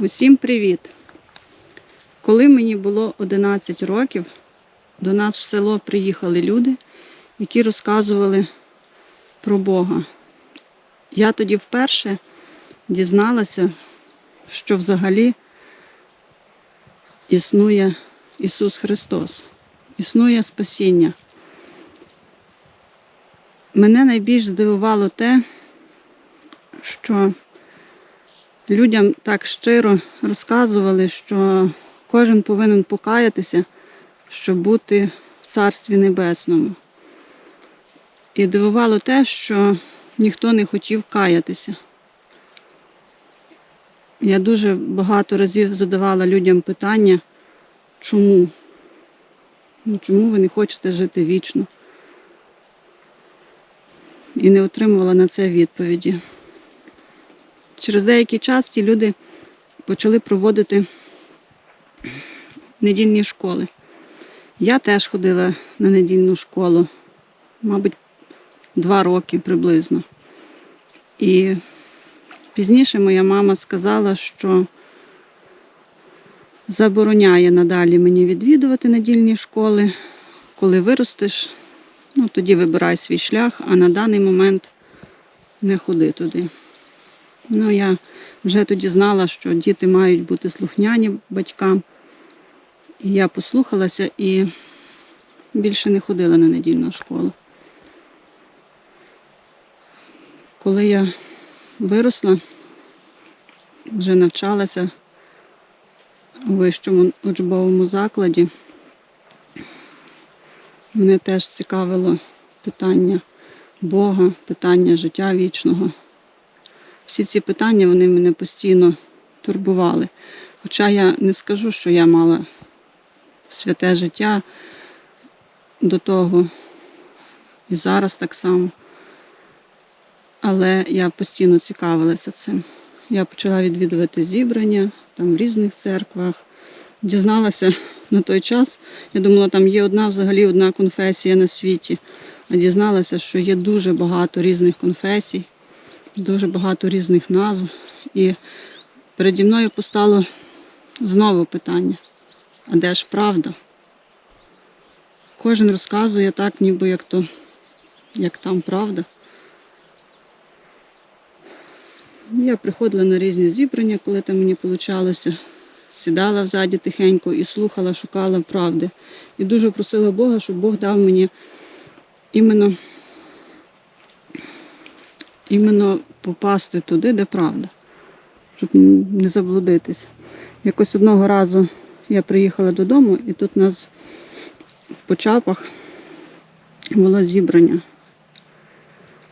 Усім привіт! Коли мені було 11 років, до нас в село приїхали люди, які розказували про Бога. Я тоді вперше дізналася, що взагалі існує Ісус Христос, існує спасіння. Мене найбільш здивувало те, що людям так щиро розказували, що кожен повинен покаятися, щоб бути в Царстві Небесному. І дивувало те, що ніхто не хотів каятися. Я дуже багато разів задавала людям питання, чому? Ну, чому ви не хочете жити вічно? І не отримувала на це відповіді. Через деякий час ці люди почали проводити недільні школи. Я теж ходила на недільну школу, мабуть, два роки приблизно. І пізніше моя мама сказала, що забороняє надалі мені відвідувати недільні школи. Коли виростеш, ну тоді вибирай свій шлях, а на даний момент не ходи туди. Ну, я вже тоді знала, що діти мають бути слухняні батькам. І я послухалася і більше не ходила на недільну школу. Коли я виросла, вже навчалася у вищому учбовому закладі, мене теж цікавило питання Бога, питання життя вічного. Всі ці питання вони мене постійно турбували. Хоча я не скажу, що я мала святе життя до того і зараз так само. Але я постійно цікавилася цим. Я почала відвідувати зібрання там в різних церквах. Дізналася на той час, я думала, там є одна взагалі одна конфесія на світі, а дізналася, що є дуже багато різних конфесій дуже багато різних назв. І переді мною постало знову питання: а де ж правда? Кожен розказує так, ніби як то, як там правда. Я приходила на різні зібрання, коли там мені получалося. Сідала взаді тихенько і слухала, шукала правди. І дуже просила Бога, щоб Бог дав мені іменно іменно попасти туди, де правда, щоб не заблудитися. Якось одного разу я приїхала додому, і тут нас в Почапах було зібрання.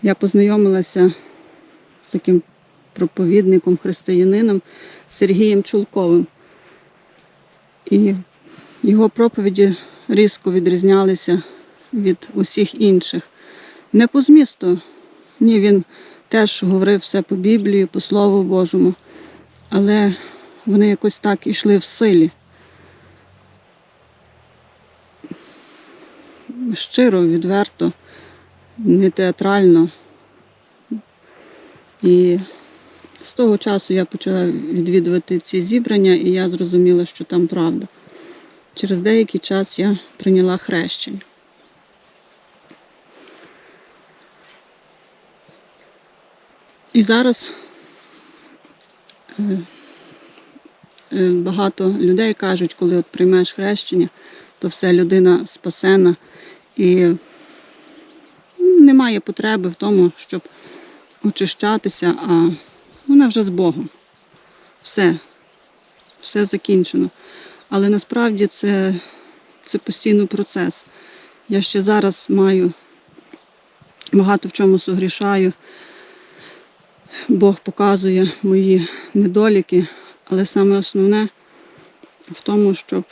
Я познайомилася з таким проповідником, християнином Сергієм Чулковим. І його проповіді різко відрізнялися від усіх інших. Не по змісту, ні, він теж говорив все по Біблії, по Слову Божому, але вони якось так ішли в силі. Щиро, відверто, не театрально. І з того часу я почала відвідувати ці зібрання, і я зрозуміла, що там правда. Через деякий час я прийняла хрещення. І зараз е, е, багато людей кажуть, коли от приймеш хрещення, то все людина спасена і немає потреби в тому, щоб очищатися, а вона вже з Богом. Все, все закінчено. Але насправді це, це постійний процес. Я ще зараз маю багато в чому согрішаю. Бог показує мої недоліки, але саме основне в тому, щоб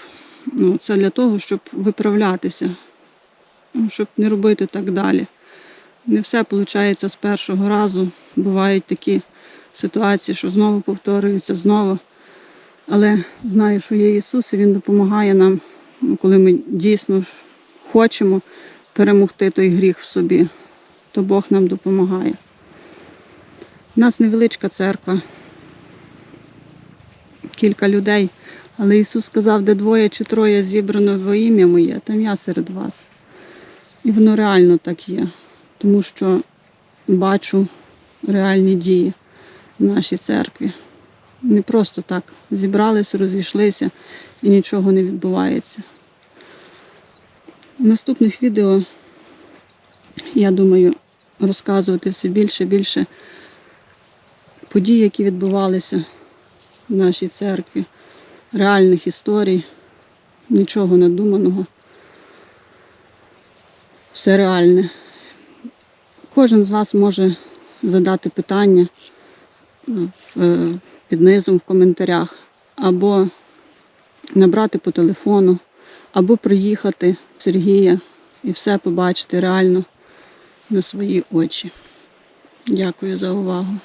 ну, це для того, щоб виправлятися, ну, щоб не робити так далі. Не все виходить з першого разу. Бувають такі ситуації, що знову повторюються, знову. Але знаю, що є Ісус, і Він допомагає нам, ну, коли ми дійсно хочемо перемогти той гріх в собі, то Бог нам допомагає. У нас невеличка церква. кілька людей. Але Ісус сказав, де двоє чи троє зібрано во ім'я моє, там я серед вас. І воно реально так є, тому що бачу реальні дії в нашій церкві. Не просто так зібрались, розійшлися і нічого не відбувається. В наступних відео, я думаю, розказувати все більше більше подій, які відбувалися в нашій церкві, реальних історій, нічого надуманого. Все реальне. Кожен з вас може задати питання е, під низом в коментарях, або набрати по телефону, або приїхати Сергія і все побачити реально на свої очі. Дякую за увагу.